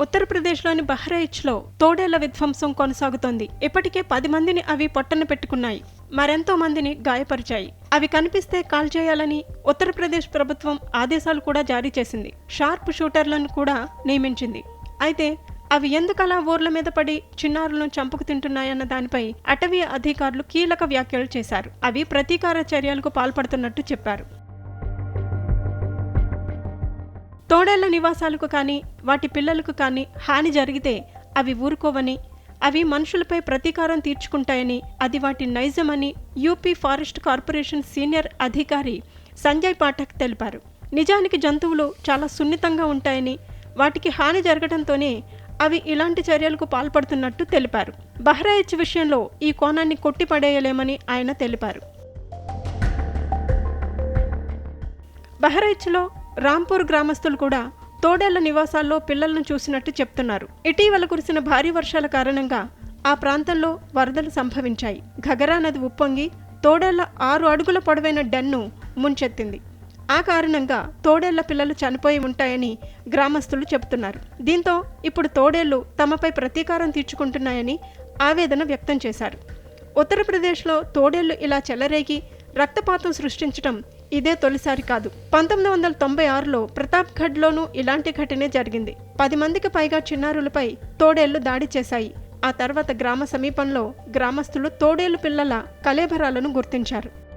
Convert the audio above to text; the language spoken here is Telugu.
ఉత్తరప్రదేశ్లోని బహ్రైచ్లో తోడేళ్ళ విధ్వంసం కొనసాగుతోంది. ఇప్పటికే పది మందిని అవి పొట్టన పెట్టుకున్నాయి. మరెంతో మందిని గాయపరిచాయి. అవి కనిపిస్తే కాల్ చేయాలని ఉత్తరప్రదేశ్ ప్రభుత్వం ఆదేశాలు కూడా జారీ చేసింది. షార్ప్ షూటర్లను కూడా నియమించింది. అయితే అవి ఎందుకలా ఊర్ల మీద పడి చిన్నారులను చంపుకు తింటున్నాయన్న దానిపై అటవీ అధికారులు కీలక వ్యాఖ్యలు చేశారు. అవి ప్రతీకార చర్యలకు పాల్పడుతున్నట్టు చెప్పారు. తోడేళ్ళ నివాసాలకు కానీ వాటి పిల్లలకు కానీ హాని జరిగితే అవి ఊరుకోవని అవి మనుషులపై ప్రతీకారం తీర్చుకుంటాయని అది వాటి నైజమని యూపీ ఫారెస్ట్ కార్పొరేషన్ సీనియర్ అధికారి సంజయ్ పాఠక్ తెలిపారు. నిజానికి జంతువులు చాలా సున్నితంగా ఉంటాయని వాటికి హాని జరగడంతోనే అవి ఇలాంటి చర్యలకు పాల్పడుతున్నట్టు తెలిపారు. బహ్రాయిచ్ విషయంలో ఈ కోణాన్ని కొట్టిపడేయలేమని ఆయన తెలిపారు. బహ్రైచ్లో రాంపూర్ గ్రామస్తులు కూడా తోడేళ్ళ నివాసాల్లో పిల్లలను చూసినట్టు చెప్తున్నారు. ఇటీవల కురిసిన భారీ వర్షాల కారణంగా ఆ ప్రాంతంలో వరదలు సంభవించాయి. ఘగరా నది ఉప్పొంగి తోడేళ్ళ ఆరు అడుగుల పొడవైన డన్ను ముంచెత్తింది. ఆ కారణంగా తోడేళ్ళ పిల్లలు చనిపోయి ఉంటాయని గ్రామస్తులు చెబుతున్నారు. దీంతో ఇప్పుడు తోడేళ్ళు తమపై ప్రతీకారం తీర్చుకుంటున్నాయని ఆవేదన వ్యక్తం చేశారు. ఉత్తరప్రదేశ్లో తోడేళ్ళు ఇలా చెలరేగి రక్తపాతం సృష్టించడం ఇదే తొలిసారి కాదు. పంతొమ్మిది వందల తొంభై ఆరులో ప్రతాప్గఢ్లోనూ ఇలాంటి ఘటనే జరిగింది. పది మందికి పైగా చిన్నారులపై తోడేళ్ళు దాడి చేశాయి. ఆ తర్వాత గ్రామ సమీపంలో గ్రామస్తులు తోడేలు పిల్లల కలేబరాలను గుర్తించారు.